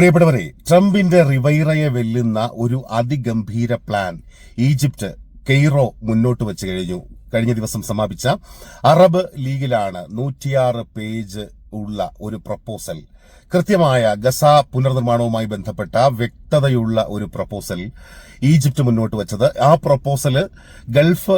പ്രിയപ്പെട്ടവരെ ട്രംപിന്റെ റിവൈറയെ വെല്ലുന്ന ഒരു അതിഗംഭീര പ്ലാൻ ഈജിപ്റ്റ് കെയ്റോ മുന്നോട്ട് വെച്ച് കഴിഞ്ഞു. കഴിഞ്ഞ ദിവസം സമാപിച്ച അറബ് ലീഗിലാണ് നൂറ്റിയാറ് പേജ് ഉള്ള ഒരു പ്രപ്പോസൽ കൃത്യമായ ഗസ പുനർനിർമ്മാണവുമായി ബന്ധപ്പെട്ട വ്യക്തതയുള്ള ഒരു പ്രപ്പോസൽ ഈജിപ്ത് മുന്നോട്ട് വെച്ചത്. ആ പ്രപ്പോസൽ ഗൾഫ്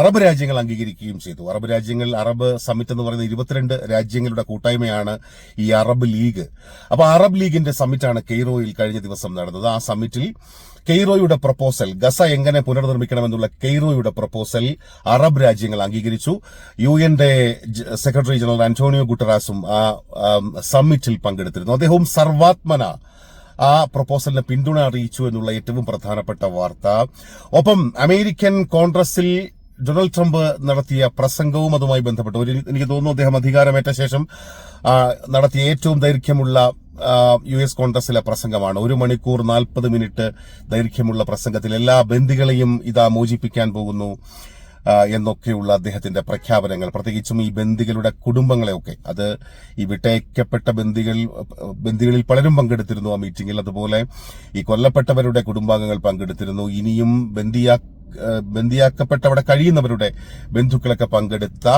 അറബ് രാജ്യങ്ങൾ അംഗീകരിക്കുകയും ചെയ്തു. അറബ് രാജ്യങ്ങൾ അറബ് സമ്മിറ്റ് എന്ന് പറയുന്ന ഇരുപത്തിരണ്ട് രാജ്യങ്ങളുടെ കൂട്ടായ്മയാണ് ഈ അറബ് ലീഗ്. അപ്പോൾ അറബ് ലീഗിന്റെ സമ്മിറ്റാണ് കെയ്റോയിൽ കഴിഞ്ഞ ദിവസം നടന്നത്. ആ സമ്മിറ്റിൽ കെയ്റോയുടെ പ്രപ്പോസൽ ഗസ എങ്ങനെ പുനർനിർമ്മിക്കണമെന്നുള്ള കെയ്റോയുടെ പ്രപ്പോസൽ അറബ് രാജ്യങ്ങൾ അംഗീകരിച്ചു. യു എന്റെ സെക്രട്ടറി ജനറൽ അന്റോണിയോ ഗുട്ടറാസും ആ സമ്മിറ്റിൽ പങ്കെടുത്തിരുന്നു. അദ്ദേഹവും സർവാത്മന ആ പ്രപ്പോസലിന് പിന്തുണ അറിയിച്ചു എന്നുള്ള ഏറ്റവും പ്രധാനപ്പെട്ട വാർത്ത. ഒപ്പം അമേരിക്കൻ കോൺഗ്രസിൽ ഡൊണാൾഡ് ട്രംപ് നടത്തിയ പ്രസംഗവും അതുമായി ബന്ധപ്പെട്ട് ഒരു എനിക്ക് തോന്നുന്നു അദ്ദേഹം അധികാരമേറ്റ ശേഷം നടത്തിയ ഏറ്റവും ദൈർഘ്യമുള്ള യു എസ് കോൺഗ്രസിലെ പ്രസംഗമാണ്. ഒരു മണിക്കൂർ നാൽപ്പത് മിനിറ്റ് ദൈർഘ്യമുള്ള പ്രസംഗത്തിൽ എല്ലാ ബന്ദികളെയും ഇതാ മോചിപ്പിക്കാൻ പോകുന്നു എന്നൊക്കെയുള്ള അദ്ദേഹത്തിന്റെ പ്രഖ്യാപനങ്ങൾ. പ്രത്യേകിച്ചും ഈ ബന്ദികളുടെ കുടുംബങ്ങളെയൊക്കെ. അത് ഈ വിട്ടയക്കപ്പെട്ട ബന്ദികൾ ബന്ദികളിൽ പലരും പങ്കെടുത്തിരുന്നു ആ മീറ്റിംഗിൽ അതുപോലെ ഈ കൊല്ലപ്പെട്ടവരുടെ കുടുംബാംഗങ്ങൾ പങ്കെടുത്തിരുന്നു. ഇനിയും ബന്ദിയാ ബന്ദിയാക്കപ്പെട്ടവിടെ കഴിയുന്നവരുടെ ബന്ധുക്കളൊക്കെ പങ്കെടുത്ത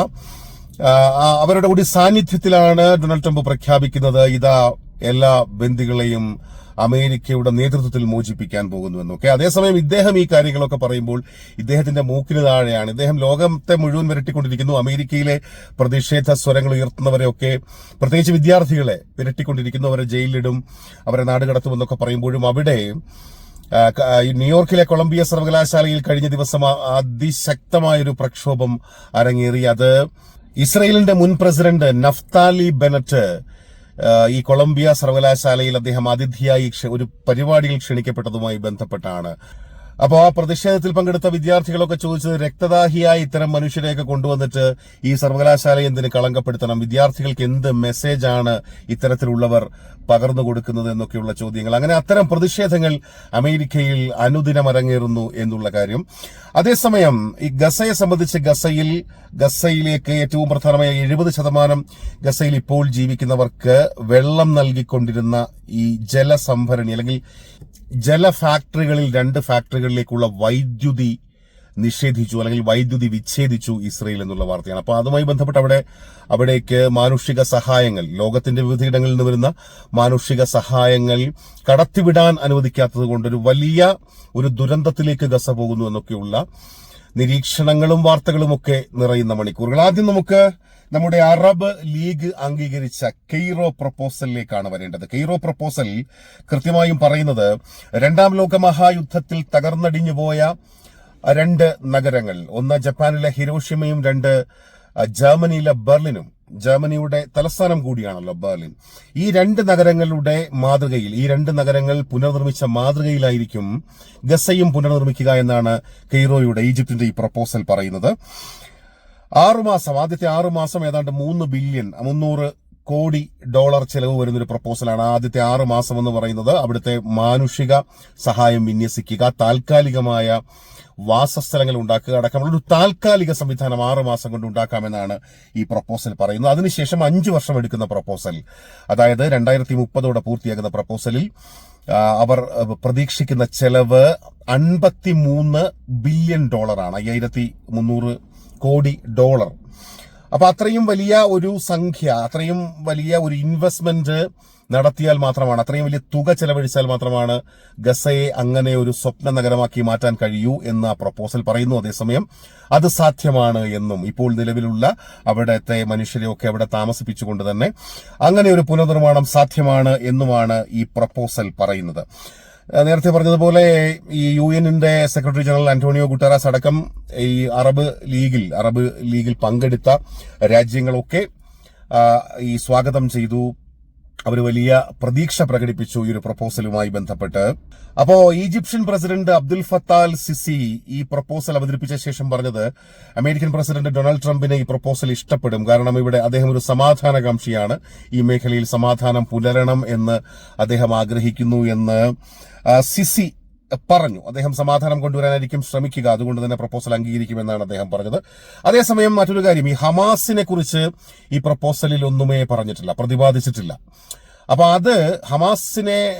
അവരുടെ കൂടി സാന്നിധ്യത്തിലാണ് ഡൊണാൾഡ് ട്രംപ് പ്രഖ്യാപിക്കുന്നത്. ഇതാ എല്ലാ ബന്ദികളെയും അമേരിക്കയുടെ നേതൃത്വത്തിൽ മോചിപ്പിക്കാൻ പോകുന്നു എന്നൊക്കെ അതേസമയം ഇദ്ദേഹം ഈ കാര്യങ്ങളൊക്കെ പറയുമ്പോൾ ഇദ്ദേഹത്തിന്റെ മൂക്കിന് താഴെയാണ്. ഇദ്ദേഹം ലോകത്തെ മുഴുവൻ വിരട്ടിക്കൊണ്ടിരിക്കുന്നു. അമേരിക്കയിലെ പ്രതിഷേധ സ്വരങ്ങൾ ഉയർത്തുന്നവരെയൊക്കെ പ്രത്യേകിച്ച് വിദ്യാർത്ഥികളെ വിരട്ടിക്കൊണ്ടിരിക്കുന്നു. അവരെ ജയിലിലിടും അവരെ നാടുകടത്തുമെന്നൊക്കെ പറയുമ്പോഴും അവിടെ ന്യൂയോർക്കിലെ കൊളംബിയ സർവകലാശാലയിൽ കഴിഞ്ഞ ദിവസം അതിശക്തമായൊരു പ്രക്ഷോഭം അരങ്ങേറി. അത് ഇസ്രയേലിന്റെ മുൻ പ്രസിഡന്റ് നഫ്താലി ബെനറ്റ് ഈ കൊളംബിയ സർവകലാശാലയിൽ അദ്ദേഹം അതിഥിയായി ഒരു പരിപാടിയിൽ ക്ഷണിക്കപ്പെട്ടതുമായി ബന്ധപ്പെട്ടാണ്. അപ്പോൾ ആ പ്രതിഷേധത്തിൽ പങ്കെടുത്ത വിദ്യാർത്ഥികളൊക്കെ ചോദിച്ചത് രക്തദാഹിയായി ഇത്തരം മനുഷ്യരെയൊക്കെ കൊണ്ടുവന്നിട്ട് ഈ സർവകലാശാല എന്തിന് കളങ്കപ്പെടുത്തണം? വിദ്യാർത്ഥികൾക്ക് എന്ത് മെസ്സേജാണ് ഇത്തരത്തിലുള്ളവർ പകർന്നു കൊടുക്കുന്നത് എന്നൊക്കെയുള്ള ചോദ്യങ്ങൾ. അങ്ങനെ അത്തരം പ്രതിഷേധങ്ങൾ അമേരിക്കയിൽ അനുദിനം അരങ്ങേറുന്നു എന്നുള്ള കാര്യം. അതേസമയം ഈ ഗസയെ സംബന്ധിച്ച് ഗസയിൽ ഗസയിലേക്ക് ഏറ്റവും പ്രധാനമായ എഴുപത് ശതമാനം ഗസയിൽ ഇപ്പോൾ ജീവിക്കുന്നവർക്ക് വെള്ളം നൽകിക്കൊണ്ടിരുന്ന ഈ ജലസംഭരണി അല്ലെങ്കിൽ ജല ഫാക്ടറികളിൽ രണ്ട് ഫാക്ടറികളിലേക്കുള്ള വൈദ്യുതി നിഷേധിച്ചു അല്ലെങ്കിൽ വൈദ്യുതി വിച്ഛേദിച്ചു ഇസ്രയേൽ എന്നുള്ള വാർത്തയാണ്. അപ്പോൾ അതുമായി ബന്ധപ്പെട്ട് അവിടെ അവിടേക്ക് മാനുഷിക സഹായങ്ങൾ ലോകത്തിന്റെ വിവിധയിടങ്ങളിൽ നിന്ന് വരുന്ന മാനുഷിക സഹായങ്ങൾ കടത്തിവിടാൻ അനുവദിക്കാത്തത് കൊണ്ട് ഒരു വലിയ ഒരു ദുരന്തത്തിലേക്ക് ഗസ പോകുന്നു എന്നൊക്കെയുള്ള നിരീക്ഷണങ്ങളും വാർത്തകളും ഒക്കെ നിറയുന്ന മണിക്കൂറുകൾ. ആദ്യം നമുക്ക് നമ്മുടെ അറബ് ലീഗ് അംഗീകരിച്ച കെയ്റോ പ്രപ്പോസലിലേക്കാണ് വരേണ്ടത്. കെയ്റോ പ്രപ്പോസൽ കൃത്യമായും പറയുന്നത് രണ്ടാം ലോക മഹായുദ്ധത്തിൽ തകർന്നടിഞ്ഞു പോയ രണ്ട് നഗരങ്ങൾ. ഒന്ന് ജപ്പാനിലെ ഹിരോഷിമയും രണ്ട് ജർമ്മനിയിലെ ബെർലിനും. ജർമ്മനിയുടെ തലസ്ഥാനം കൂടിയാണല്ലോ ബെർലിൻ. ഈ രണ്ട് നഗരങ്ങളുടെ മാതൃകയിൽ ഈ രണ്ട് നഗരങ്ങൾ പുനർനിർമ്മിച്ച മാതൃകയിലായിരിക്കും ഗസയും പുനർനിർമ്മിക്കുക എന്നാണ് കെയ്റോയുടെ ഈജിപ്തിന്റെ ഈ പ്രപ്പോസൽ പറയുന്നത്. ആറുമാസം ആദ്യത്തെ ആറുമാസം ഏതാണ്ട് മൂന്ന് ബില്യൺ മുന്നൂറ് കോടി ഡോളർ ചെലവ് വരുന്ന ഒരു പ്രപ്പോസലാണ് ആദ്യത്തെ ആറ് മാസം എന്ന് പറയുന്നത്. അവിടുത്തെ മാനുഷിക സഹായം വിന്യസിക്കുക താൽക്കാലികമായ വാസസ്ഥലങ്ങൾ ഉണ്ടാക്കുക അടക്കമുള്ള ഒരു താൽക്കാലിക സംവിധാനം ആറ് മാസം കൊണ്ട് ഉണ്ടാക്കാമെന്നാണ് ഈ പ്രപ്പോസൽ പറയുന്നത്. അതിനുശേഷം അഞ്ചു വർഷം എടുക്കുന്ന പ്രപ്പോസൽ. അതായത് രണ്ടായിരത്തി മുപ്പതോടെ പൂർത്തിയാകുന്ന പ്രപ്പോസലിൽ അവർ പ്രതീക്ഷിക്കുന്ന ചെലവ് അൻപത്തി മൂന്ന് ബില്യൺ ഡോളറാണ്. അയ്യായിരത്തി മുന്നൂറ് കോടി ഡോളർ. അപ്പൊ അത്രയും വലിയ ഒരു സംഖ്യ അത്രയും വലിയ ഒരു ഇൻവെസ്റ്റ്മെന്റ് നടത്തിയാൽ മാത്രമാണ് അത്രയും വലിയ തുക ചെലവഴിച്ചാൽ മാത്രമാണ് ഗസയെ അങ്ങനെ ഒരു സ്വപ്ന നഗരമാക്കി മാറ്റാൻ കഴിയൂ എന്ന് ആ പ്രപ്പോസൽ പറയുന്നു. അതേസമയം അത് സാധ്യമാണ് എന്നും ഇപ്പോൾ നിലവിലുള്ള അവിടത്തെ മനുഷ്യരെയൊക്കെ അവിടെ താമസിപ്പിച്ചുകൊണ്ട് തന്നെ അങ്ങനെ ഒരു പുനർനിർമ്മാണം സാധ്യമാണ് എന്നുമാണ് ഈ പ്രപ്പോസൽ പറയുന്നത്. നേരത്തെ പറഞ്ഞതുപോലെ ഈ യു എന്നിന്റെ സെക്രട്ടറി ജനറൽ അന്റോണിയോ ഗുട്ടറാസ് അടക്കം ഈ അറബ് ലീഗിൽ അറബ് ലീഗിൽ പങ്കെടുത്ത രാജ്യങ്ങളൊക്കെ ഈ സ്വാഗതം ചെയ്തു. അവർ വലിയ പ്രതീക്ഷ പ്രകടിപ്പിച്ചു ഈ ഒരു പ്രപ്പോസലുമായി ബന്ധപ്പെട്ട്. അപ്പോ Egyptian president Abdel Fattah Sisi ഈ പ്രപ്പോസൽ അവതരിപ്പിച്ച ശേഷം പറഞ്ഞത് അമേരിക്കൻ പ്രസിഡന്റ് ഡൊണാൾഡ് ട്രംപിന് ഈ പ്രപ്പോസൽ ഇഷ്ടപ്പെടും. കാരണം ഇവിടെ അദ്ദേഹം ഒരു സമാധാനകാംക്ഷിയാണ്. ഈ മേഖലയിൽ സമാധാനം പുലരണം എന്ന് അദ്ദേഹം ആഗ്രഹിക്കുന്നു എന്ന് സിസി പറഞ്ഞു. അദ്ദേഹം സമാധാനം കൊണ്ടുവരാനായിരിക്കും ശ്രമിക്കുക. അതുകൊണ്ട് തന്നെ പ്രപ്പോസൽ അംഗീകരിക്കുമെന്നാണ് അദ്ദേഹം പറഞ്ഞത്. അതേസമയം മറ്റൊരു കാര്യം ഈ ഹമാസിനെ കുറിച്ച് ഈ പ്രപ്പോസലിൽ ഒന്നുമേ പറഞ്ഞിട്ടില്ല പ്രതിപാദിച്ചിട്ടില്ല. അപ്പൊ അത് ഹമാസിനെ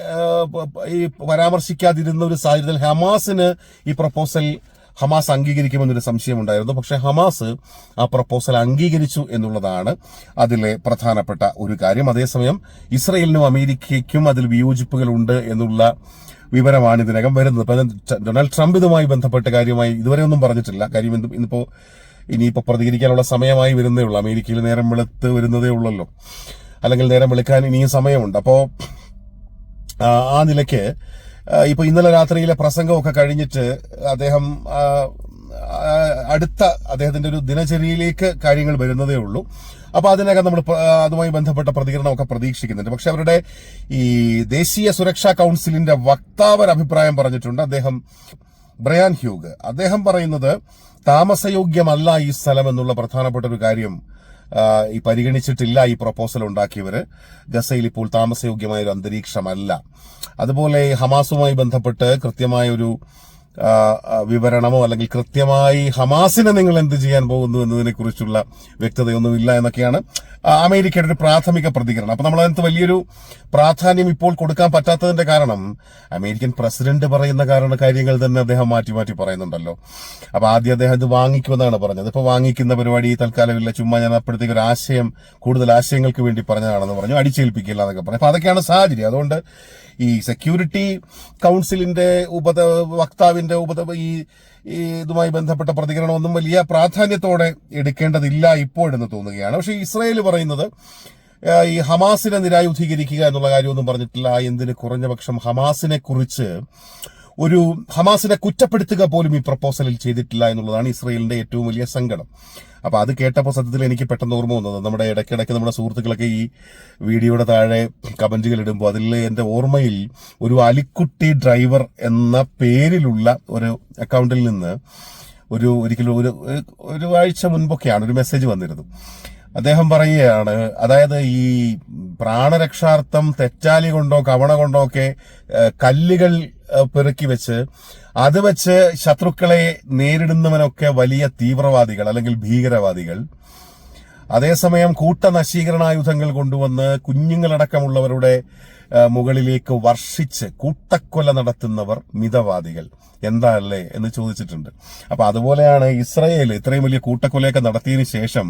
ഈ പരാമർശിക്കാതിരുന്ന ഒരു സാഹചര്യത്തിൽ ഹമാസിന് ഈ പ്രപ്പോസൽ ഹമാസ് അംഗീകരിക്കുമെന്നൊരു സംശയമുണ്ടായിരുന്നു. പക്ഷേ ഹമാസ് ആ പ്രപ്പോസൽ അംഗീകരിച്ചു എന്നുള്ളതാണ് അതിലെ പ്രധാനപ്പെട്ട ഒരു കാര്യം. അതേസമയം ഇസ്രയേലിനും അമേരിക്കയ്ക്കും അതിൽ വിയോജിപ്പുകളുണ്ട് എന്നുള്ള വിവരമാണ് ഇതിനകം വരുന്നത് ഇപ്പൊ ഡൊണാൾഡ് ട്രംപ് ഇതുമായി ബന്ധപ്പെട്ട കാര്യമായി ഇതുവരെ ഒന്നും പറഞ്ഞിട്ടില്ല. കാര്യം എന്തും ഇന്നിപ്പോ ഇനിയിപ്പോ പ്രതികരിക്കാനുള്ള സമയമായി വരുന്നേ ഉള്ളൂ. അമേരിക്കയിൽ നേരം വെളുത്ത് വരുന്നതേ ഉള്ളല്ലോ. അല്ലെങ്കിൽ നേരം വെളുക്കാൻ ഇനിയും സമയമുണ്ട്. അപ്പോ ആ, നിലയ്ക്ക് ഇപ്പൊ ഇന്നലെ രാത്രിയിലെ പ്രസംഗമൊക്കെ കഴിഞ്ഞിട്ട് അദ്ദേഹം അടുത്ത അദ്ദേഹത്തിന്റെ ഒരു ദിനചര്യയിലേക്ക് കാര്യങ്ങൾ വരുന്നതേ ഉള്ളൂ. അപ്പൊ അതിനകം നമ്മൾ അതുമായി ബന്ധപ്പെട്ട പ്രതികരണമൊക്കെ പ്രതീക്ഷിക്കുന്നുണ്ട്. പക്ഷെ അവരുടെ ഈ ദേശീയ സുരക്ഷാ കൗൺസിലിന്റെ വക്താവ് അഭിപ്രായം പറഞ്ഞിട്ടുണ്ട് അദ്ദേഹം ബ്രയാൻ ഹ്യൂഗ്. അദ്ദേഹം പറയുന്നത് താമസയോഗ്യമല്ല ഈ സ്ഥലം എന്നുള്ള പ്രധാനപ്പെട്ട ഒരു കാര്യം ഈ പരിഗണിച്ചിട്ടില്ല ഈ പ്രപ്പോസൽ ഉണ്ടാക്കിയവര്. ഗസയിൽ ഇപ്പോൾ താമസയോഗ്യമായ ഒരു അന്തരീക്ഷമല്ല. അതുപോലെ ഹമാസുമായി ബന്ധപ്പെട്ട് കൃത്യമായ ഒരു വിവരണമോ അല്ലെങ്കിൽ കൃത്യമായി ഹമാസിനെ നിങ്ങൾ എന്ത് ചെയ്യാൻ പോകുന്നു എന്നതിനെ കുറിച്ചുള്ള വ്യക്തതയൊന്നുമില്ല എന്നൊക്കെയാണ് അമേരിക്കയുടെ ഒരു പ്രാഥമിക പ്രതികരണം. അപ്പൊ നമ്മൾ അതിനകത്ത് വലിയൊരു പ്രാധാന്യം ഇപ്പോൾ കൊടുക്കാൻ പറ്റാത്തതിന്റെ കാരണം അമേരിക്കൻ പ്രസിഡന്റ് പറയുന്ന കാരണ കാര്യങ്ങൾ തന്നെ അദ്ദേഹം മാറ്റി മാറ്റി പറയുന്നുണ്ടല്ലോ. അപ്പൊ ആദ്യം അദ്ദേഹം ഇത് വാങ്ങിക്കുമെന്നാണ് പറഞ്ഞത്. ഇപ്പൊ വാങ്ങിക്കുന്ന പരിപാടി തൽക്കാലമില്ല. ചുമ്മാ ഞാൻ അപ്പോഴത്തേക്ക് ഒരു ആശയം കൂടുതൽ ആശയങ്ങൾക്ക് വേണ്ടി പറഞ്ഞതാണെന്ന് പറഞ്ഞു. അടിച്ചേൽപ്പിക്കില്ല എന്നൊക്കെ പറഞ്ഞു. അപ്പൊ അതൊക്കെയാണ് സാഹചര്യം. അതുകൊണ്ട് ഈ സെക്യൂരിറ്റി കൗൺസിലിന്റെ ഉപത വക്താവിന്റെ ഉപത ഈ ഈ ഇതുമായി ബന്ധപ്പെട്ട പ്രതികരണമൊന്നും വലിയ പ്രാധാന്യത്തോടെ എടുക്കേണ്ടതില്ല ഇപ്പോഴെന്ന് തോന്നുകയാണ്. പക്ഷേ ഇസ്രായേൽ പറയുന്നത് ഈ ഹമാസിനെ നിരായുധീകരിക്കുക എന്നുള്ള കാര്യമൊന്നും പറഞ്ഞിട്ടില്ല. എന്തിന് കുറഞ്ഞപക്ഷം ഹമാസിനെ കുറിച്ച് ഒരു ഹമാസിനെ കുറ്റപ്പെടുത്തുക പോലും ഈ പ്രപ്പോസലിൽ ചെയ്തിട്ടില്ല എന്നുള്ളതാണ് ഇസ്രയേലിന്റെ ഏറ്റവും വലിയ സങ്കടം. അപ്പൊ അത് കേട്ടപ്പോൾ സത്യത്തിൽ എനിക്ക് പെട്ടെന്ന് ഓർമ്മ വന്നത് നമ്മുടെ ഇടയ്ക്കിടയ്ക്ക് നമ്മുടെ സുഹൃത്തുക്കളൊക്കെ ഈ വീഡിയോയുടെ താഴെ കമന്റുകൾ ഇടുമ്പോൾ അതിൽ എന്റെ ഓർമ്മയിൽ ഒരു അലിക്കുട്ടി ഡ്രൈവർ എന്ന പേരിലുള്ള ഒരു അക്കൗണ്ടിൽ നിന്ന് ഒരു ഒരിക്കലും ഒരു ഒരു ആഴ്ച മുൻപൊക്കെയാണ് ഒരു മെസ്സേജ് വന്നിരുന്നു. അദ്ദേഹം പറയുകയാണ് അതായത് ഈ പ്രാണരക്ഷാർത്ഥം തെറ്റാലി കൊണ്ടോ കവണ കൊണ്ടോ ഒക്കെ കല്ലുകൾ പെറുക്കി വെച്ച് അത് വെച്ച് ശത്രുക്കളെ നേരിടുന്നവനൊക്കെ വലിയ തീവ്രവാദികൾ അല്ലെങ്കിൽ ഭീകരവാദികൾ. അതേസമയം കൂട്ടനശീകരണായുധങ്ങൾ കൊണ്ടുവന്ന് കുഞ്ഞുങ്ങളടക്കമുള്ളവരുടെ മുകളിലേക്ക് വർഷിച്ച് കൂട്ടക്കൊല നടത്തുന്നവർ മിതവാദികൾ. എന്താ അല്ലേ എന്ന് ചോദിച്ചിട്ടുണ്ട്. അപ്പൊ അതുപോലെയാണ് ഇസ്രയേൽ ഇത്രയും വലിയ കൂട്ടക്കൊലയൊക്കെ നടത്തിയതിനു ശേഷം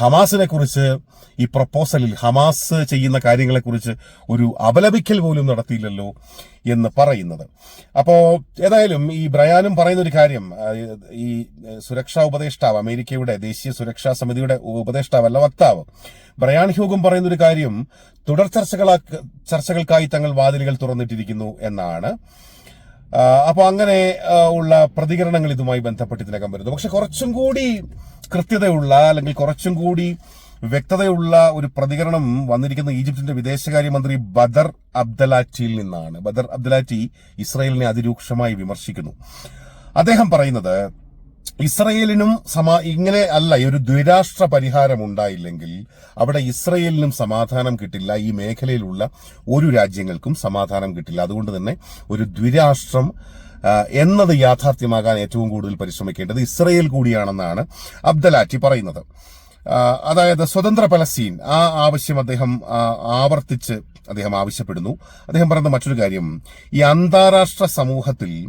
ഹമാസിനെ കുറിച്ച് ഈ പ്രപ്പോസലിൽ ഹമാസ് ചെയ്യുന്ന കാര്യങ്ങളെക്കുറിച്ച് ഒരു അപലപിക്കൽ പോലും നടത്തിയില്ലല്ലോ. എന്ന് പറയുന്നത്. അപ്പോ ഏതായാലും ഈ ബ്രയാനും പറയുന്ന ഒരു കാര്യം ഈ സുരക്ഷാ ഉപദേഷ്ടാവ് അമേരിക്കയുടെ ദേശീയ സുരക്ഷാ സമിതിയുടെ ഉപദേഷ്ടാവല്ല വക്താവ്. ബ്രയാൻ ഹ്യൂഗും പറയുന്ന ഒരു കാര്യം തുടർ ചർച്ചകളാ ചർച്ചകൾക്കായി തങ്ങൾ വാതിലുകൾ തുറന്നിട്ടിരിക്കുന്നു എന്നാണ്. അപ്പോൾ അങ്ങനെ ഉള്ള പ്രതികരണങ്ങൾ ഇതുമായി ബന്ധപ്പെട്ട് ഇതിനകം വരുന്നു. പക്ഷെ കുറച്ചും കൂടി കൃത്യതയുള്ള അല്ലെങ്കിൽ കുറച്ചും കൂടി വ്യക്തതയുള്ള ഒരു പ്രതികരണം വന്നിരിക്കുന്ന ഈജിപ്തിന്റെ വിദേശകാര്യമന്ത്രി ബദർ അബ്ദലാറ്റിയിൽ നിന്നാണ്. ബദർ അബ്ദലാറ്റി ഇസ്രയേലിനെ അതിരൂക്ഷമായി വിമർശിക്കുന്നു. അദ്ദേഹം പറയുന്നത് ഇസ്രയേലിനും സമാ ഇങ്ങനെ അല്ല ഒരു ദ്വിരാഷ്ട്ര പരിഹാരം ഉണ്ടായില്ലെങ്കിൽ അവിടെ ഇസ്രയേലിനും സമാധാനം കിട്ടില്ല ഈ മേഖലയിലുള്ള ഒരു രാജ്യങ്ങൾക്കും സമാധാനം കിട്ടില്ല. അതുകൊണ്ട് തന്നെ ഒരു ദ്വിരാഷ്ട്രം എന്നത് യാഥാർത്ഥ്യമാകാൻ ഏറ്റവും കൂടുതൽ പരിശ്രമിക്കേണ്ടത് ഇസ്രയേൽ കൂടിയാണെന്നാണ് അബ്ദലാറ്റി പറയുന്നത്. അതായത് സ്വതന്ത്ര പലസ്തീൻ. ആ ആവശ്യം അദ്ദേഹം ആവർത്തിച്ച് അദ്ദേഹം ആവശ്യപ്പെടുന്നു. അദ്ദേഹം പറയുന്ന മറ്റൊരു കാര്യം ഈ അന്താരാഷ്ട്ര സമൂഹത്തിൽ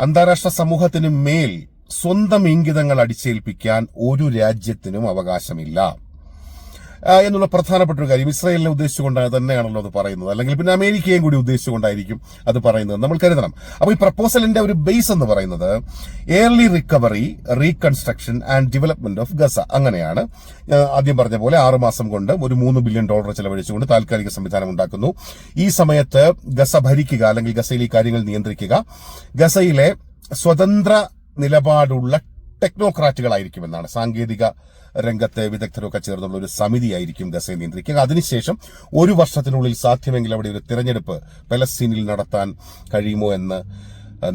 അന്താരാഷ്ട്ര സമൂഹത്തിന് മേൽ സ്വന്തം ഇംഗിതങ്ങൾ അടിച്ചേൽപ്പിക്കാൻ ഒരു രാജ്യത്തിനും അവകാശമില്ല. എന്നുള്ള പ്രധാനപ്പെട്ട ഒരു കാര്യം. ഇസ്രായേലിനെ ഉദ്ദേശിച്ചുകൊണ്ടാണ് തന്നെയാണല്ലോ അത് പറയുന്നത്. അല്ലെങ്കിൽ പിന്നെ അമേരിക്കയും കൂടി ഉദ്ദേശിച്ചുകൊണ്ടായിരിക്കും അത് പറയുന്നത് നമ്മൾ കരുതണം. അപ്പോൾ ഈ പ്രപ്പോസലിന്റെ ഒരു ബേസ് എന്ന് പറയുന്നത് early recovery reconstruction and development of Gaza അങ്ങനെയാണ് ആദ്യം പറഞ്ഞ പോലെ ആറ് മാസം കൊണ്ട് ഒരു മൂന്ന് ബില്യൺ ഡോളർ ചെലവഴിച്ചുകൊണ്ട് താൽക്കാലിക സംവിധാനം ഉണ്ടാക്കുന്നു. ഈ സമയത്ത് ഗസ ഭരിക്കുക അല്ലെങ്കിൽ ഗസയിൽ ഈ കാര്യങ്ങൾ നിയന്ത്രിക്കുക ഗസയിലെ സ്വതന്ത്ര നിലപാടുള്ള ടെക്നോക്രാറ്റുകളായിരിക്കുമെന്നാണ് സാങ്കേതിക രംഗത്തെ വിദഗ്ധരൊക്കെ ചേർന്നുള്ള ഒരു സമിതിയായിരിക്കും ഗസയെ നിയന്ത്രിക്കുക അതിനുശേഷം ഒരു വർഷത്തിനുള്ളിൽ സാധ്യമെങ്കിൽ അവിടെ ഒരു തിരഞ്ഞെടുപ്പ് പലസ്തീനിൽ നടത്താൻ കഴിയുമോ എന്ന്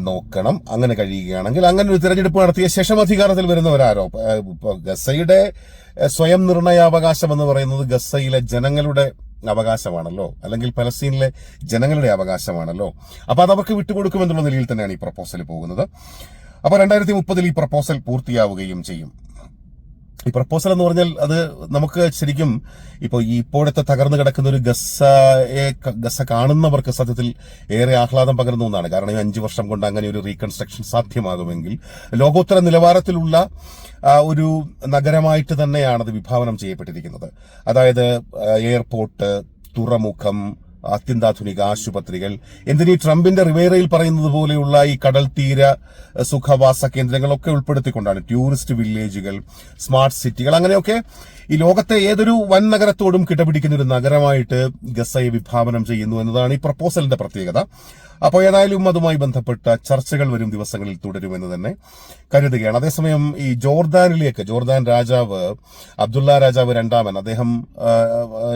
നോക്കണം. അങ്ങനെ കഴിയുകയാണെങ്കിൽ അങ്ങനെ ഒരു തിരഞ്ഞെടുപ്പ് നടത്തിയ ശേഷം അധികാരത്തിൽ വരുന്നവരാരോ ഗസയുടെ സ്വയം നിർണയാവകാശം എന്ന് പറയുന്നത് ഗസയിലെ ജനങ്ങളുടെ അവകാശമാണല്ലോ? അല്ലെങ്കിൽ പലസ്തീനിലെ ജനങ്ങളുടെ അവകാശമാണല്ലോ? അപ്പൊ അത് അവർക്ക് വിട്ടുകൊടുക്കുമെന്നുള്ള നിലയിൽ തന്നെയാണ് ഈ പ്രപ്പോസൽ പോകുന്നത്. അപ്പൊ രണ്ടായിരത്തി മുപ്പതിൽ ഈ പ്രപ്പോസൽ പൂർത്തിയാവുകയും ചെയ്യും. ഈ പ്രപ്പോസൽ എന്ന് പറഞ്ഞാൽ അത് നമുക്ക് ശരിക്കും ഇപ്പോൾ ഈ ഇപ്പോഴത്തെ തകർന്നു കിടക്കുന്ന ഒരു ഗസയെ ഗസ കാണുന്നവർക്ക് സത്യത്തിൽ ഏറെ ആഹ്ലാദം പകരുന്ന ഒന്നാണ്. കാരണം ഈ അഞ്ചു വർഷം കൊണ്ട് അങ്ങനെ ഒരു റീകൺസ്ട്രക്ഷൻ സാധ്യമാകുമെങ്കിൽ ലോകോത്തര നിലവാരത്തിലുള്ള ഒരു നഗരമായിട്ട് തന്നെയാണ് അത് വിഭാവനം ചെയ്യപ്പെട്ടിരിക്കുന്നത്. അതായത് എയർപോർട്ട് തുറമുഖം അത്യന്താധുനിക ആശുപത്രികൾ. എന്തിനീ ട്രംപിന്റെ റിവേറയിൽ പറയുന്നത് പോലെയുള്ള ഈ കടൽ തീര സുഖവാസ കേന്ദ്രങ്ങളൊക്കെ ഉൾപ്പെടുത്തിക്കൊണ്ടാണ് ടൂറിസ്റ്റ് വില്ലേജുകൾ സ്മാർട്ട് സിറ്റികൾ അങ്ങനെയൊക്കെ ഈ ലോകത്തെ ഏതൊരു വൻ നഗരത്തോടും കിടപിടിക്കുന്ന ഒരു നഗരമായിട്ട് ഗസയെ വിഭാവനം ചെയ്യുന്നു എന്നതാണ് ഈ പ്രപ്പോസലിന്റെ പ്രത്യേകത. അപ്പോൾ ഏതായാലും അതുമായി ബന്ധപ്പെട്ട ചർച്ചകൾ വരും ദിവസങ്ങളിൽ തുടരുമെന്ന് തന്നെ കരുതുകയാണ്. അതേസമയം ഈ ജോർദാനിലേക്ക് ജോർദാൻ രാജാവ് അബ്ദുള്ള രാജാവ് രണ്ടാമൻ അദ്ദേഹം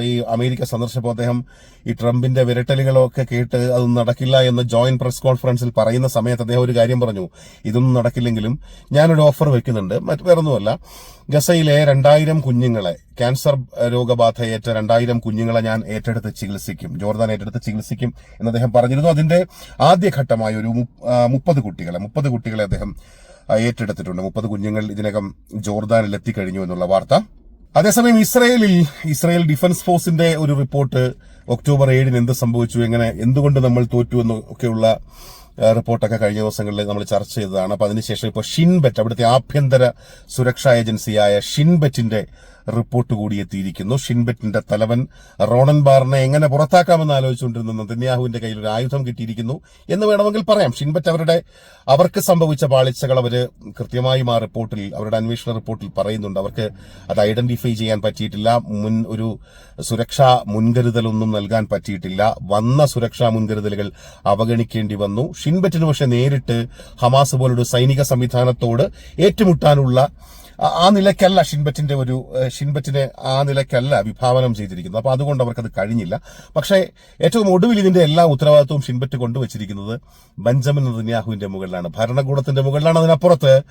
ഈ അമേരിക്ക സന്ദർശിച്ചപ്പോൾ അദ്ദേഹം ഈ ട്രംപിന്റെ വിരട്ടലുകളൊക്കെ കേട്ട് അതൊന്നും നടക്കില്ല എന്ന് ജോയിന്റ് പ്രസ് കോൺഫറൻസിൽ പറയുന്ന സമയത്ത് അദ്ദേഹം ഒരു കാര്യം പറഞ്ഞു. ഇതൊന്നും നടക്കില്ലെങ്കിലും ഞാനൊരു ഓഫർ വെക്കുന്നുണ്ട്. മറ്റു വേറൊന്നുമല്ല. ഗസയിലെ രണ്ടായിരം കുഞ്ഞുങ്ങളെ ക്യാൻസർ രോഗബാധയേറ്റ രണ്ടായിരം കുഞ്ഞുങ്ങളെ ഞാൻ ഏറ്റെടുത്ത് ചികിത്സിക്കും ജോർദാൻ ഏറ്റെടുത്ത് ചികിത്സിക്കും എന്ന് അദ്ദേഹം പറഞ്ഞിരുന്നു. അതിന്റെ ആദ്യഘട്ടമായ ഒരു മുപ്പത് കുട്ടികളെ മുപ്പത് കുട്ടികളെ അദ്ദേഹം ഏറ്റെടുത്തിട്ടുണ്ട്. മുപ്പത് കുഞ്ഞുങ്ങൾ ഇതിനകം ജോർദാനിൽ എത്തിക്കഴിഞ്ഞു എന്നുള്ള വാർത്ത. അതേസമയം ഇസ്രയേലിൽ ഇസ്രയേൽ ഡിഫൻസ് ഫോഴ്സിന്റെ ഒരു റിപ്പോർട്ട് ഒക്ടോബർ ഏഴിന് എന്ത് സംഭവിച്ചു എങ്ങനെ എന്തുകൊണ്ട് നമ്മൾ തോറ്റു എന്ന് ഒക്കെയുള്ള റിപ്പോർട്ടൊക്കെ കഴിഞ്ഞ ദിവസങ്ങളിൽ നമ്മൾ ചർച്ച ചെയ്തതാണ്. അപ്പൊ അതിനുശേഷം ഇപ്പോൾ ഷിൻബെറ്റ് അവിടുത്തെ ആഭ്യന്തര സുരക്ഷാ ഏജൻസിയായ ഷിൻബെറ്റിന്റെ റിപ്പോർട്ട് കൂടി എത്തിയിരിക്കുന്നു. ഷിൻബെറ്റിന്റെ തലവൻ റോണൻ ബാറിനെ എങ്ങനെ പുറത്താക്കാമെന്ന് ആലോചിച്ചുകൊണ്ടിരുന്ന നെതന്യാഹുവിന്റെ കയ്യിൽ ഒരു ആയുധം കിട്ടിയിരിക്കുന്നു എന്ന് വേണമെങ്കിൽ പറയാം. ഷിൻബെറ്റ് അവരുടെ അവർക്ക് സംഭവിച്ച പാളിച്ചകൾ അവർ കൃത്യമായും ആ റിപ്പോർട്ടിൽ അവരുടെ അന്വേഷണ റിപ്പോർട്ടിൽ പറയുന്നുണ്ട്. അവർക്ക് അത് ഐഡന്റിഫൈ ചെയ്യാൻ പറ്റിയിട്ടില്ല. മുൻ ഒരു സുരക്ഷാ മുൻകരുതലൊന്നും നൽകാൻ പറ്റിയിട്ടില്ല. വന്ന സുരക്ഷാ മുൻകരുതലുകൾ അവഗണിക്കേണ്ടി വന്നു. ഷിൻബെറ്റിന് പക്ഷെ നേരിട്ട് ഹമാസ് പോലൊരു സൈനിക സംവിധാനത്തോട് ഏറ്റുമുട്ടാനുള്ള ആ- നിലയ്ക്കല്ല ഷിൻബറ്റിന്റെ ഒരു ഷിൻബറ്റിനെ ആ നിലയ്ക്കല്ല വിഭാവനം ചെയ്തിരിക്കുന്നത്. അപ്പൊ അതുകൊണ്ട് അവർക്കത് കഴിഞ്ഞില്ല. പക്ഷേ ഏറ്റവും ഒടുവിൽ ഇതിന്റെ എല്ലാ ഉത്തരവാദിത്വവും ഷിൻബറ്റ് കൊണ്ടുവച്ചിരിക്കുന്നത് ബെഞ്ചമിൻ നദന്യാഹുവിന്റെ മുകളിലാണ്. ഭരണകൂടത്തിന്റെ മുകളിലാണ്. അതിനപ്പുറത്ത്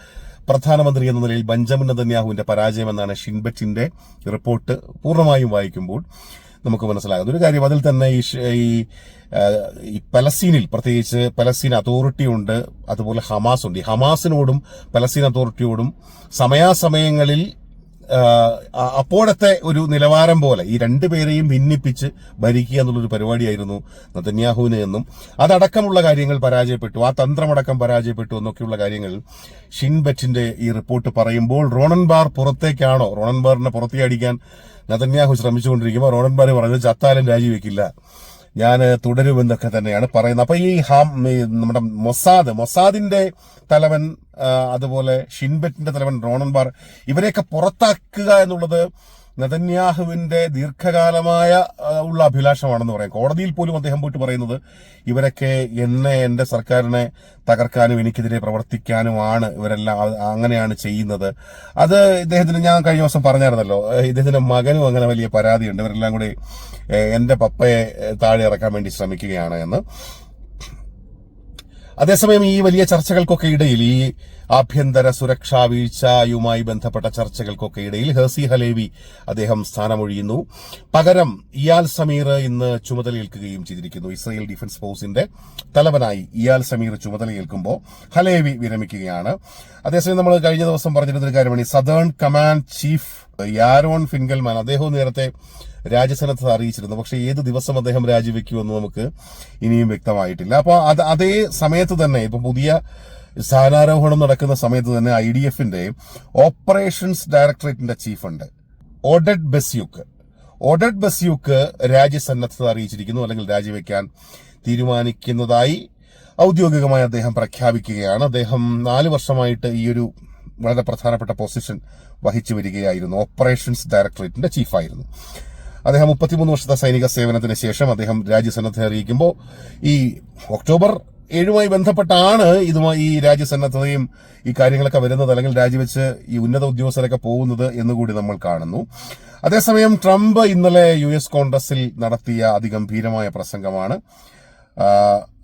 പ്രധാനമന്ത്രി എന്ന നിലയിൽ ബെഞ്ചമിൻ നെതന്യാഹുവിന്റെ പരാജയമെന്നാണ് ഷിൻബറ്റിന്റെ റിപ്പോർട്ട് പൂർണമായും വായിക്കുമ്പോൾ. നമുക്ക് മനസ്സിലാകുന്ന ഒരു കാര്യം അതിൽ തന്നെ ഈ ഈ പലസ്തീനിൽ പ്രത്യേകിച്ച് പലസ്തീൻ അതോറിറ്റി ഉണ്ട് അതുപോലെ ഹമാസ് ഉണ്ട് ഈ ഹമാസിനോടും പലസ്തീൻ അതോറിറ്റിയോടും സമയാസമയങ്ങളിൽ അപ്പോഴത്തെ ഒരു നിലവാരം പോലെ ഈ രണ്ടുപേരെയും ഭിന്നിപ്പിച്ച് ഭരിക്കുക എന്നുള്ളൊരു പരിപാടിയായിരുന്നു നതന്യാഹുവിന് എന്നും. അതടക്കമുള്ള കാര്യങ്ങൾ പരാജയപ്പെട്ടു. ആ തന്ത്രമടക്കം പരാജയപ്പെട്ടു എന്നൊക്കെയുള്ള കാര്യങ്ങൾ ഷിൻബറ്റിന്റെ ഈ റിപ്പോർട്ട് പറയുമ്പോൾ റോണൻ ബാർ പുറത്തേക്കാണോ? റോണൻ ബാറിനെ പുറത്തേക്ക് അടിക്കാൻ നതന്യാഹു ശ്രമിച്ചുകൊണ്ടിരിക്കുമ്പോൾ റോണൻ ബാർ പറഞ്ഞത് ചത്താലും രാജിവെക്കില്ല. ഞാൻ തുടരുമെന്നൊക്കെ തന്നെയാണ് പറയുന്നത്. അപ്പൊ ഈ ഹാം നമ്മുടെ മൊസാദ് മൊസാദിന്റെ തലവൻ അതുപോലെ ഷിൻബെറ്റിന്റെ തലവൻ റോണൻബാർ ഇവരെയൊക്കെ പുറത്താക്കുക എന്നുള്ളത് നെതന്യാഹുവിന്റെ ദീർഘകാലമായ ഉള്ള അഭിലാഷമാണെന്ന് പറയാം. കോടതിയിൽ പോലും അദ്ദേഹം പോയിട്ട് പറയുന്നത് ഇവരൊക്കെ എന്നെ എന്റെ സർക്കാരിനെ തകർക്കാനും എനിക്കെതിരെ പ്രവർത്തിക്കാനുമാണ് ഇവരെല്ലാം അങ്ങനെയാണ് ചെയ്യുന്നത്. അത് ഇദ്ദേഹത്തിന് ഞാൻ കഴിഞ്ഞ ദിവസം പറഞ്ഞായിരുന്നല്ലോ. ഇദ്ദേഹത്തിന്റെ മകനും അങ്ങനെ വലിയ പരാതിയുണ്ട്. ഇവരെല്ലാം കൂടി എന്റെ പപ്പയെ താഴെ ഇറക്കാൻ വേണ്ടി ശ്രമിക്കുകയാണ് എന്ന്. അതേസമയം ഈ വലിയ ചർച്ചകൾക്കൊക്കെ ഇടയിൽ ഈ ആഭ്യന്തര സുരക്ഷാ വീഴ്ചയുമായി ബന്ധപ്പെട്ട ചർച്ചകൾക്കൊക്കെ ഇടയിൽ ഹെസി ഹലേവി അദ്ദേഹം സ്ഥാനമൊഴിയുന്നു. പകരം ഇയാൽ സമീർ ഇന്ന് ചുമതലയേൽക്കുകയും ചെയ്തിരിക്കുന്നു. ഇസ്രയേൽ ഡിഫൻസ് ഫോഴ്സിന്റെ തലവനായി ഇയാൽ സമീർ ചുമതലയേൽക്കുമ്പോൾ ഹലേവി വിരമിക്കുകയാണ്. അതേസമയം നമ്മൾ കഴിഞ്ഞ ദിവസം പറഞ്ഞിരുന്ന ഒരു കാര്യമാണ്. Southern command chief Yaron Finkelman അദ്ദേഹവും നേരത്തെ രാജ്യസന്നദ്ധത അറിയിച്ചിരുന്നു. പക്ഷെ ഏത് ദിവസം അദ്ദേഹം രാജിവെക്കുമെന്ന് നമുക്ക് ഇനിയും വ്യക്തമായിട്ടില്ല. അപ്പോൾ അത് അതേ സമയത്ത് തന്നെ ഇപ്പൊ പുതിയ സ്ഥാനാരോഹണം നടക്കുന്ന സമയത്ത് തന്നെ ഐ ഡി എഫിന്റെ ഓപ്പറേഷൻസ് ഡയറക്ടറേറ്റിന്റെ ചീഫുണ്ട്. Oded Basyuk. ഓഡഡ് ബെസ്യൂക്ക് രാജ്യസന്നദ്ധത അറിയിച്ചിരിക്കുന്നു അല്ലെങ്കിൽ രാജിവെക്കാൻ തീരുമാനിക്കുന്നതായി ഔദ്യോഗികമായി അദ്ദേഹം പ്രഖ്യാപിക്കുകയാണ്. അദ്ദേഹം നാല് വർഷമായിട്ട് ഈ ഒരു വളരെ പ്രധാനപ്പെട്ട പൊസിഷൻ വഹിച്ചു വരികയായിരുന്നു. ഓപ്പറേഷൻസ് ഡയറക്ടറേറ്റിന്റെ ചീഫായിരുന്നു. അദ്ദേഹം മുപ്പത്തിമൂന്ന് വർഷത്തെ സൈനിക സേവനത്തിന് ശേഷം അദ്ദേഹം രാജ്യസന്നദ്ധത അറിയിക്കുമ്പോൾ ഈ ഒക്ടോബർ ഏഴുമായി ബന്ധപ്പെട്ടാണ് ഇതുമായി ഈ രാജ്യസന്നദ്ധതയും ഈ കാര്യങ്ങളൊക്കെ വരുന്നത് അല്ലെങ്കിൽ രാജിവെച്ച് ഈ ഉന്നത ഉദ്യോഗസ്ഥരൊക്കെ പോകുന്നത് എന്നുകൂടി നമ്മൾ കാണുന്നു. അതേസമയം ട്രംപ് ഇന്നലെ യു എസ് കോൺഗ്രസിൽ നടത്തിയ അതിഗംഭീരമായ പ്രസംഗമാണ്.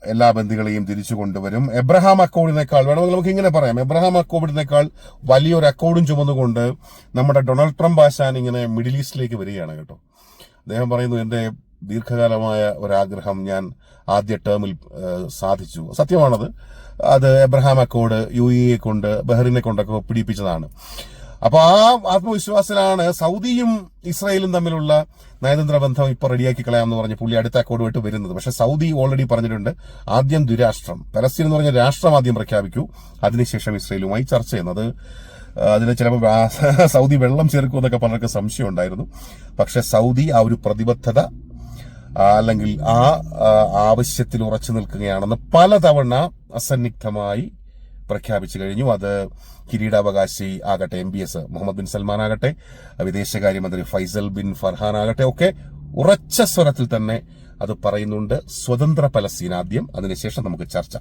എല്ലാ ബന്ധികളെയും തിരിച്ചു കൊണ്ടുവരും. എബ്രഹാം അക്കോഡിനേക്കാൾ വേണമെങ്കിൽ നമുക്ക് ഇങ്ങനെ പറയാം. എബ്രഹാം അക്കോഡിനേക്കാൾ വലിയൊരു അക്കോഡും ചുമന്നുകൊണ്ട് നമ്മുടെ ഡൊണാൾഡ് ട്രംപ് ആശാൻ ഇങ്ങനെ മിഡിൽ ഈസ്റ്റിലേക്ക് വരികയാണ് കേട്ടോ. അദ്ദേഹം പറയുന്നു എന്റെ ദീർഘകാലമായ ഒരാഗ്രഹം ഞാൻ ആദ്യ ടേമിൽ സാധിച്ചു. സത്യമാണത്. അത് എബ്രഹാം അക്കോഡ് യു എ കൊണ്ട് ബഹ്റിനെ കൊണ്ടൊക്കെ പിടിപ്പിച്ചതാണ്. അപ്പൊ ആ ആത്മവിശ്വാസത്തിലാണ് സൗദിയും ഇസ്രായേലും തമ്മിലുള്ള നയതന്ത്ര ബന്ധം ഇപ്പൊ റെഡിയാക്കി കളയാം എന്ന് പറഞ്ഞ് പുള്ളി അടുത്ത അക്കോഡുമായിട്ട് വരുന്നത്. പക്ഷെ സൗദി ഓൾറെഡി പറഞ്ഞിട്ടുണ്ട് ആദ്യം ദുരാഷ്ട്രം. പലസ്തീൻ എന്ന് പറഞ്ഞ രാഷ്ട്രം ആദ്യം പ്രഖ്യാപിക്കൂ. അതിനുശേഷം ഇസ്രായേലുമായി ചർച്ച ചെയ്യുന്നത് അതിന് ചിലപ്പോൾ സൗദി വെള്ളം ചേർക്കും എന്നൊക്കെ പലർക്ക് സംശയം ഉണ്ടായിരുന്നു പക്ഷെ സൗദി ആ ഒരു പ്രതിബദ്ധത അല്ലെങ്കിൽ ആ ആവശ്യത്തിൽ ഉറച്ചു നിൽക്കുകയാണെന്ന് പലതവണ അസന്നിഗ്ധമായി പ്രഖ്യാപിച്ചു കഴിഞ്ഞു. അത് കിരീടാവകാശി ആകട്ടെ M B S Mohammed bin Salman ആകട്ടെ വിദേശകാര്യമന്ത്രി ഫൈസൽ ബിൻ ഫർഹാൻ ആകട്ടെ ഒക്കെ ഉറച്ച സ്വരത്തിൽ തന്നെ അത് പറയുന്നുണ്ട്. സ്വതന്ത്ര പലസ്തീൻ ആദ്യം അതിനുശേഷം നമുക്ക് ചർച്ച.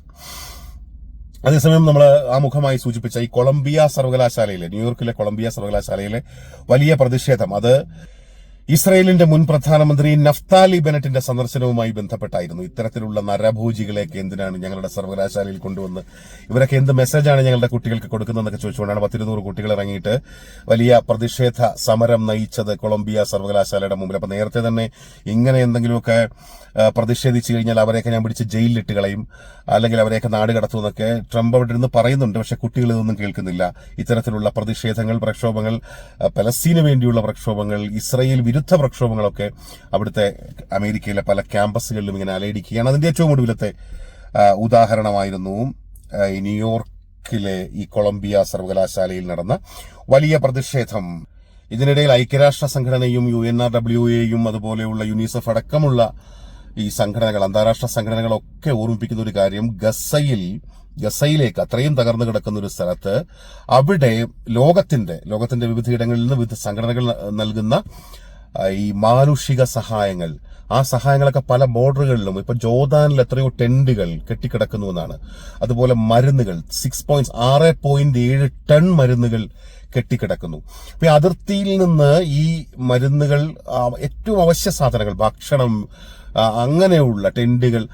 അതേസമയം നമ്മൾ ആമുഖമായി സൂചിപ്പിച്ച ഈ കൊളംബിയ സർവകലാശാലയിലെ ന്യൂയോർക്കിലെ കൊളംബിയ സർവകലാശാലയിലെ വലിയ പ്രതിഷേധം. അത് ഇസ്രയേലിന്റെ മുൻ പ്രധാനമന്ത്രി നഫ്താലി ബെനറ്റിന്റെ സന്ദർശനവുമായി ബന്ധപ്പെട്ടായിരുന്നു. ഇത്തരത്തിലുള്ള നരഭോജികളെയൊക്കെ എന്തിനാണ് ഞങ്ങളുടെ സർവകലാശാലയിൽ കൊണ്ടുവന്ന് ഇവരൊക്കെ എന്ത് മെസ്സേജാണ് ഞങ്ങളുടെ കുട്ടികൾക്ക് കൊടുക്കുന്നതെന്നൊക്കെ ചോദിച്ചുകൊണ്ടാണ് പത്തിരുന്നൂറ് കുട്ടികൾ ഇറങ്ങിയിട്ട് വലിയ പ്രതിഷേധ സമരം നയിച്ചത് കൊളംബിയ സർവകലാശാലയുടെ മുമ്പിൽ. അപ്പൊ നേരത്തെ തന്നെ ഇങ്ങനെ എന്തെങ്കിലുമൊക്കെ പ്രതിഷേധിച്ചു കഴിഞ്ഞാൽ അവരെയൊക്കെ ഞാൻ പിടിച്ച് ജയിലിലിട്ട് കളയും. അല്ലെങ്കിൽ അവരെയൊക്കെ നാട് കടത്തുമെന്നൊക്കെ ട്രംപ് അവിടെ ഇരുന്ന് പറയുന്നുണ്ട്. പക്ഷെ കുട്ടികൾ ഇതൊന്നും കേൾക്കുന്നില്ല. ഇത്തരത്തിലുള്ള പ്രതിഷേധങ്ങൾ പ്രക്ഷോഭങ്ങൾ പലസ്തീന് വേണ്ടിയുള്ള പ്രക്ഷോഭങ്ങൾ ഇസ്രയേൽ വിരുദ്ധ പ്രക്ഷോഭങ്ങളൊക്കെ അവിടുത്തെ അമേരിക്കയിലെ പല ക്യാമ്പസുകളിലും ഇങ്ങനെ അലയടിക്കുകയാണ്. അതിന്റെ ഏറ്റവും ഒടുവിലത്തെ ഉദാഹരണമായിരുന്നു ന്യൂയോർക്കിലെ ഈ കൊളംബിയ സർവകലാശാലയിൽ നടന്ന വലിയ പ്രതിഷേധം. ഇതിനിടയിൽ ഐക്യരാഷ്ട്ര സംഘടനയും യു എൻ ആർ ഡബ്ല്യു എയും അതുപോലെയുള്ള യുനിസെഫ് അടക്കമുള്ള ഈ സംഘടനകൾ അന്താരാഷ്ട്ര സംഘടനകളൊക്കെ ഓർമ്മിപ്പിക്കുന്ന ഒരു കാര്യം ഗസയിൽ ഗസയിലേക്ക് അത്രയും തകർന്നു കിടക്കുന്ന ഒരു സ്ഥലത്ത് അവിടെ ലോകത്തിന്റെ ലോകത്തിന്റെ വിവിധ ഇടങ്ങളിൽ നിന്ന് വിവിധ സംഘടനകൾ നൽകുന്ന ഈ മാനുഷിക സഹായങ്ങൾ ആ സഹായങ്ങളൊക്കെ പല ബോർഡറുകളിലും ഇപ്പൊ ജോർദാനിൽ എത്രയോ ടെന്റുകൾ കെട്ടിക്കിടക്കുന്നു എന്നാണ്. അതുപോലെ മരുന്നുകൾ സിക്സ് പോയിന്റ് ആറ് പോയിന്റ് ഏഴ് ടൺ മരുന്നുകൾ കെട്ടിക്കിടക്കുന്നു. അപ്പൊ ഈ അതിർത്തിയിൽ നിന്ന് ഈ മരുന്നുകൾ ഏറ്റവും അവശ്യ സാധനങ്ങൾ ഭക്ഷണം അങ്ങനെയുള്ള ടെന്റുകൾ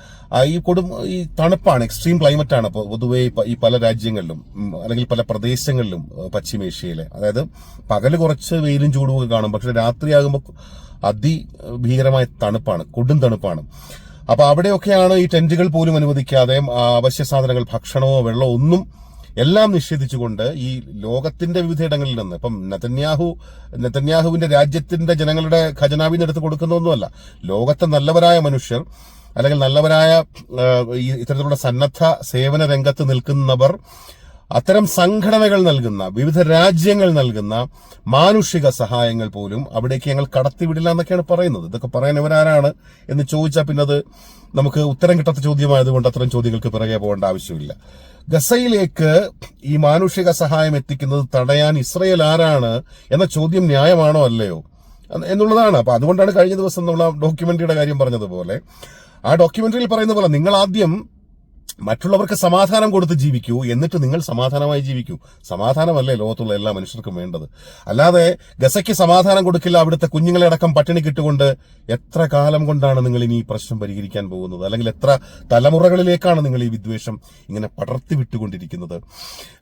ഈ കൊടും ഈ തണുപ്പാണ് എക്സ്ട്രീം ക്ലൈമറ്റ് ആണ് പൊതുവെ ഈ പല രാജ്യങ്ങളിലും അല്ലെങ്കിൽ പല പ്രദേശങ്ങളിലും പശ്ചിമേഷ്യയിലെ. അതായത് പകൽ കുറച്ച് വെയിലും ചൂടും ഒക്കെ കാണും പക്ഷെ രാത്രിയാകുമ്പോൾ അതിഭീകരമായ തണുപ്പാണ് കൊടും തണുപ്പാണ്. അപ്പൊ അവിടെയൊക്കെയാണ് ഈ ടെന്റുകൾ പോലും അനുവദിക്കാതെ അവശ്യ സാധനങ്ങൾ ഭക്ഷണമോ വെള്ളമോ ഒന്നും എല്ലാം നിഷേധിച്ചുകൊണ്ട് ഈ ലോകത്തിന്റെ വിവിധയിടങ്ങളിൽ നിന്ന് ഇപ്പം നെതന്യാഹു നെതന്യാഹുവിന്റെ രാജ്യത്തിന്റെ ജനങ്ങളുടെ ഖജനാവിൽ നിന്ന് എടുത്ത് കൊടുക്കുന്നൊന്നുമല്ല ലോകത്തെ നല്ലവരായ മനുഷ്യർ അല്ലെങ്കിൽ നല്ലവരായ ഈ ഇത്തരത്തിലുള്ള സന്നദ്ധ സേവന രംഗത്ത് നിൽക്കുന്നവർ അത്തരം സംഘടനകൾ നൽകുന്ന വിവിധ രാജ്യങ്ങൾ നൽകുന്ന മാനുഷിക സഹായങ്ങൾ പോലും അവിടേക്ക് ഞങ്ങൾ കടത്തിവിടില്ല എന്നൊക്കെയാണ് പറയുന്നത്. ഇതൊക്കെ പറയാൻ ഇവരാരാണ് എന്ന് ചോദിച്ചാൽ പിന്നെ അത് നമുക്ക് ഉത്തരം കിട്ടാത്ത ചോദ്യമായതുകൊണ്ട് അത്തരം ചോദ്യങ്ങൾക്ക് പിറകെ പോകേണ്ട ആവശ്യമില്ല. ഗസയിലേക്ക് ഈ മാനുഷിക സഹായം എത്തിക്കുന്നത് തടയാൻ ഇസ്രയേൽ ആരാണ് എന്ന ചോദ്യം ന്യായമാണോ അല്ലയോ? എന്നുള്ളതാണ്. അപ്പൊ അതുകൊണ്ടാണ് കഴിഞ്ഞ ദിവസം നമ്മൾ ആ ഡോക്യുമെന്ററിയുടെ കാര്യം പറഞ്ഞതുപോലെ. ആ ഡോക്യുമെന്ററിയിൽ പറയുന്ന പോലെ നിങ്ങൾ ആദ്യം മറ്റുള്ളവർക്ക് സമാധാനം കൊടുത്ത് ജീവിക്കൂ എന്നിട്ട് നിങ്ങൾ സമാധാനമായി ജീവിക്കൂ. സമാധാനമല്ലേ ലോകത്തുള്ള എല്ലാ മനുഷ്യർക്കും വേണ്ടത്. അല്ലാതെ ഗസയ്ക്ക് സമാധാനം കൊടുക്കില്ല അവിടുത്തെ കുഞ്ഞുങ്ങളെ അടക്കം പട്ടിണി കിട്ടുകൊണ്ട് എത്ര കാലം കൊണ്ടാണ് നിങ്ങൾ ഇനി ഈ പ്രശ്നം പരിഹരിക്കാൻ പോകുന്നത്? അല്ലെങ്കിൽ എത്ര തലമുറകളിലേക്കാണ് നിങ്ങൾ ഈ വിദ്വേഷം ഇങ്ങനെ പടർത്തി വിട്ടുകൊണ്ടിരിക്കുന്നത്?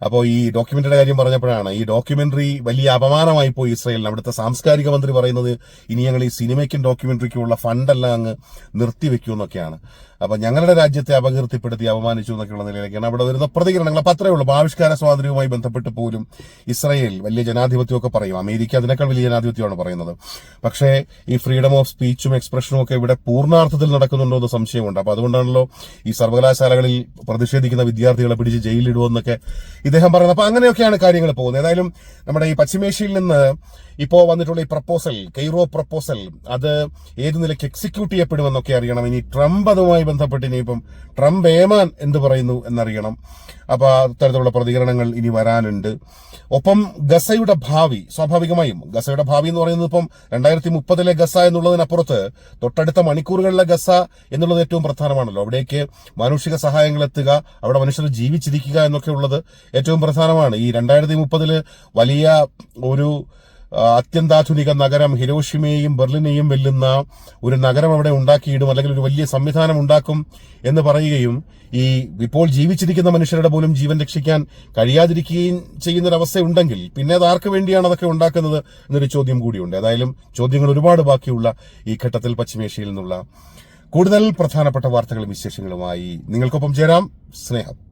അപ്പോൾ ഈ ഡോക്യുമെന്ററിയുടെ കാര്യം പറഞ്ഞപ്പോഴാണ് ഈ ഡോക്യുമെന്ററി വലിയ അപമാനമായി പോയി ഇസ്രയേലിന്. അവിടുത്തെ സാംസ്കാരിക മന്ത്രി പറയുന്നത് ഇനി ഞങ്ങൾ ഈ സിനിമയ്ക്കും ഡോക്യുമെന്ററിക്കുമുള്ള ഫണ്ടെല്ലാം അങ്ങ് നിർത്തിവെക്കൂ എന്നൊക്കെയാണ് അപ്പോൾ ഞങ്ങളുടെ രാജ്യത്തെ അപകീർത്തിപ്പെടുത്തി അപമാനിച്ചു എന്നൊക്കെയുള്ള നിലയിലേക്കാണ് അവിടെ വരുന്ന പ്രതികരണങ്ങൾ. അപ്പം അത്രേ ഉള്ളൂ. ആവിഷ്കാര സ്വാതന്ത്ര്യവുമായി ബന്ധപ്പെട്ട് പോലും ഇസ്രയേൽ വലിയ ജനാധിപത്യമൊക്കെ പറയും. അമേരിക്ക അതിനേക്കാൾ വലിയ ജനാധിപത്യമാണ് പറയുന്നത്. പക്ഷേ ഈ ഫ്രീഡം ഓഫ് സ്പീച്ചും എക്സ്പ്രഷനും ഒക്കെ ഇവിടെ പൂർണാർത്ഥത്തിൽ നടക്കുന്നുണ്ടോ എന്ന് സംശയമുണ്ട്. അപ്പൊ അതുകൊണ്ടാണല്ലോ ഈ സർവകലാശാലകളിൽ പ്രതിഷേധിക്കുന്ന വിദ്യാർത്ഥികളെ പിടിച്ച് ജയിലിടുമെന്നൊക്കെ ഇദ്ദേഹം പറയുന്നത്. അപ്പൊ അങ്ങനെയൊക്കെയാണ് കാര്യങ്ങൾ പോകുന്നത്. ഏതായാലും നമ്മുടെ ഈ പശ്ചിമേഷ്യയിൽ നിന്ന് ഇപ്പോൾ വന്നിട്ടുള്ള ഈ പ്രപ്പോസൽ കെയ്റോ പ്രപ്പോസൽ അത് ഏത് നിലയ്ക്ക് എക്സിക്യൂട്ട് ചെയ്യപ്പെടുമെന്നൊക്കെ അറിയണം. ഇനി ട്രംപ് അതുമായി ബന്ധപ്പെട്ട് ഇനിയിപ്പം ട്രംപ് ഏമാൻ എന്ത് പറയുന്നു എന്നറിയണം. അപ്പോൾ അത്തരത്തിലുള്ള പ്രതികരണങ്ങൾ ഇനി വരാനുണ്ട്. ഒപ്പം ഗസയുടെ ഭാവി സ്വാഭാവികമായും ഗസയുടെ ഭാവി എന്ന് പറയുന്നത് ഇപ്പം രണ്ടായിരത്തി മുപ്പതിലെ ഗസ എന്നുള്ളതിനപ്പുറത്ത് തൊട്ടടുത്ത മണിക്കൂറുകളിലെ ഗസ എന്നുള്ളത് ഏറ്റവും പ്രധാനമാണല്ലോ. അവിടേക്ക് മാനുഷിക സഹായങ്ങൾ എത്തുക അവിടെ മനുഷ്യർ ജീവിച്ചിരിക്കുക എന്നൊക്കെ ഉള്ളത് ഏറ്റവും പ്രധാനമാണ്. ഈ രണ്ടായിരത്തി മുപ്പതിൽ വലിയ ഒരു അത്യന്താധുനിക നഗരം ഹിരോഷിമയെയും ബെർലിനെയും വെല്ലുന്ന ഒരു നഗരം അവിടെ ഉണ്ടാക്കിയിടും അല്ലെങ്കിൽ ഒരു വലിയ സംവിധാനം ഉണ്ടാക്കും എന്ന് പറയുകയും ഈ ഇപ്പോൾ ജീവിച്ചിരിക്കുന്ന മനുഷ്യരുടെ പോലും ജീവൻ രക്ഷിക്കാൻ കഴിയാതിരിക്കുകയും ചെയ്യുന്ന ഉണ്ടെങ്കിൽ പിന്നെ അത് ആർക്ക് വേണ്ടിയാണ് അതൊക്കെ ഉണ്ടാക്കുന്നത് എന്നൊരു ചോദ്യം കൂടിയുണ്ട്. ഏതായാലും ചോദ്യങ്ങൾ ഒരുപാട് ബാക്കിയുള്ള ഈ ഘട്ടത്തിൽ പശ്ചിമേഷ്യയിൽ നിന്നുള്ള കൂടുതൽ പ്രധാനപ്പെട്ട വാർത്തകളും വിശേഷങ്ങളുമായി നിങ്ങൾക്കൊപ്പം ചേരാം. സ്നേഹം.